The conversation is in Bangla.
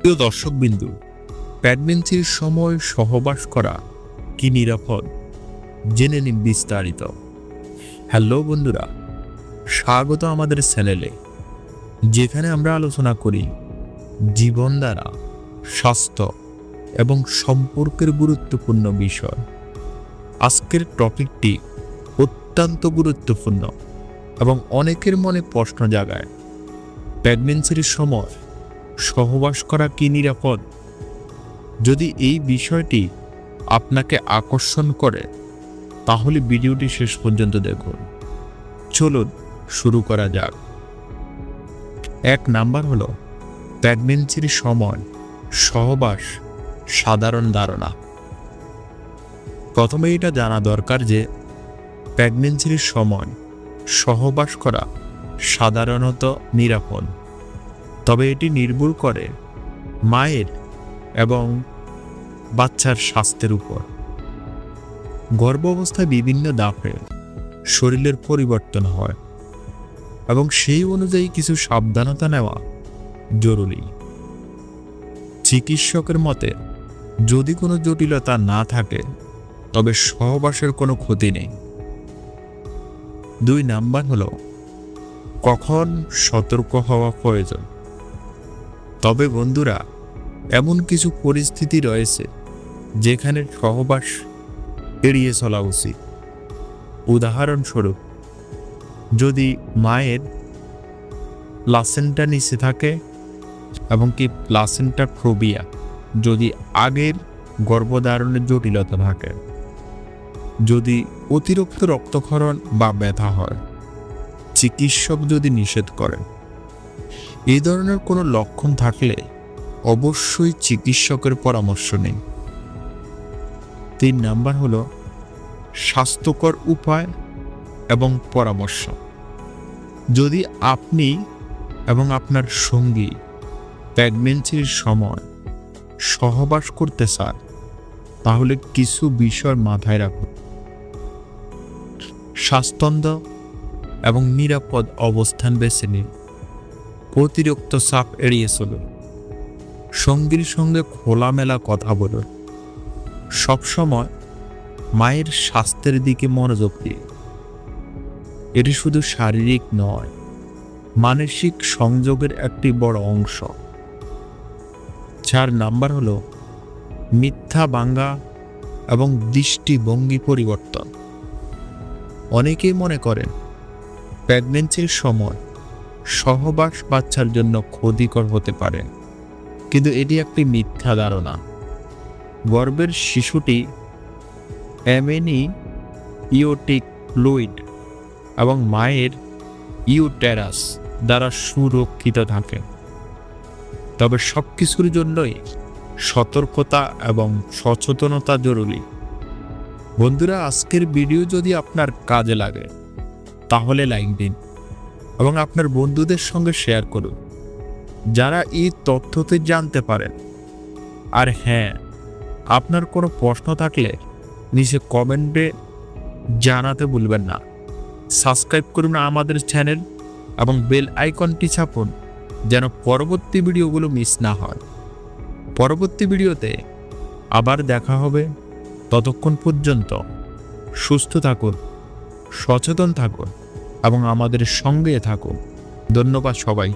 প্রিয় দর্শকবিন্দু প্রেগনেন্সির সময় সহবাস করা কি নিরাপদ? জেনে নিন বিস্তারিত। হ্যালো বন্ধুরা, স্বাগত আমাদের চ্যানেলে, যেখানে আমরা আলোচনা করি জীবন দ্বারা, স্বাস্থ্য এবং সম্পর্কের গুরুত্বপূর্ণ বিষয়। আজকের টপিকটি অত্যন্ত গুরুত্বপূর্ণ এবং অনেকের মনে প্রশ্ন জাগায়। প্রেগনেন্সির সময় সহবাস করা কি নিরাপদ? যদি এই বিষয়টি আপনাকে আকর্ষণ করে, তাহলে ভিডিওটি শেষ পর্যন্ত দেখুন। চলুন শুরু করা যাক। এক নাম্বার হলো প্রেগনেন্সির সময় সহবাস সাধারণ ধারণা। প্রথমে এটা জানা দরকার যে প্রেগনেন্সির সময় সহবাস করা সাধারণত নিরাপদ। তবে এটি নির্ভর করে মায়ের এবং বাচ্চার স্বাস্থ্যের উপর। গর্ভ অবস্থায় বিভিন্ন দাপে শরীরের পরিবর্তন হয় এবং সেই অনুযায়ী কিছু সাবধানতা নেওয়া জরুরি। চিকিৎসকের মতে, যদি কোনো জটিলতা না থাকে, তবে সহবাসের কোনো ক্ষতি নেই। দুই নাম্বার হলো, কখন সতর্ক হওয়া প্রয়োজন। তবে বন্ধুরা, এমন কিছু পরিস্থিতি রয়েছে যেখানে সহবাস এড়িয়ে চলা উচিত। উদাহরণস্বরূপ, যদি মায়ের প্লাসেন্টা নিচে থাকে এবং কি প্লাসেন্টা ফ্রোবিয়া যদি আগের গর্ভধারণের জটিলতা থাকে, যদি অতিরিক্ত রক্তক্ষরণ বা ব্যথা হয়, চিকিৎসক যদি নিষেধ করেন। এই ধরনের কোনো লক্ষণ থাকলে অবশ্যই চিকিৎসকের পরামর্শ নিন। তিন নাম্বার হলো স্বাস্থ্যকর উপায় এবং পরামর্শ। যদি আপনি এবং আপনার সঙ্গী প্রেগনেন্সির সময় সহবাস করতে চান, তাহলে কিছু বিষয় মাথায় রাখুন। স্বাস্থ্যন্দ্র এবং নিরাপদ অবস্থান বেছে নিন। অতিরিক্ত চাপ এড়িয়ে চলুন। সঙ্গীর সঙ্গে খোলামেলা কথা বলুন। সবসময় মায়ের স্বাস্থ্যের দিকে মনোযোগ দিন। এটি শুধু শারীরিক নয়, মানসিক সংযোগের একটি বড় অংশ। চার নাম্বার হলো মিথ্যা বাঙ্গা এবং দৃষ্টিভঙ্গি পরিবর্তন। অনেকেই মনে করেন প্রেগনেন্সির সময় সহবাস বাচ্চার জন্য ক্ষতিকর হতে পারে। কিন্তু এটি একটি মিথ্যা ধারণা। গর্ভের শিশুটি এমএনই ইওটিক ফ্লুইড এবং মায়ের ইউটেরাস দ্বারা সুরক্ষিত থাকে। তবে সব কিছুর জন্যই সতর্কতা এবং সচেতনতা জরুরি। বন্ধুরা, আজকের ভিডিও যদি আপনার কাজে লাগে, তাহলে লাইক দিন। এবং আপনার বন্ধুদের সঙ্গে শেয়ার করুন, যারা এই তথ্যতে জানতে পারেন। আর হ্যাঁ আপনার কোনো প্রশ্ন থাকলে নিচে কমেন্টে জানাতে ভুলবেন না। সাবস্ক্রাইব করুন আমাদের চ্যানেল এবং বেল আইকনটি ছাপুন, যেন পরবর্তী ভিডিওগুলো মিস না হয়। পরবর্তী ভিডিওতে আবার দেখা হবে। ততক্ষণ পর্যন্ত সুস্থ থাকুন, সচেতন থাকুন। এবং আমাদের সঙ্গে থাকো ধন্যবাদ সবাই।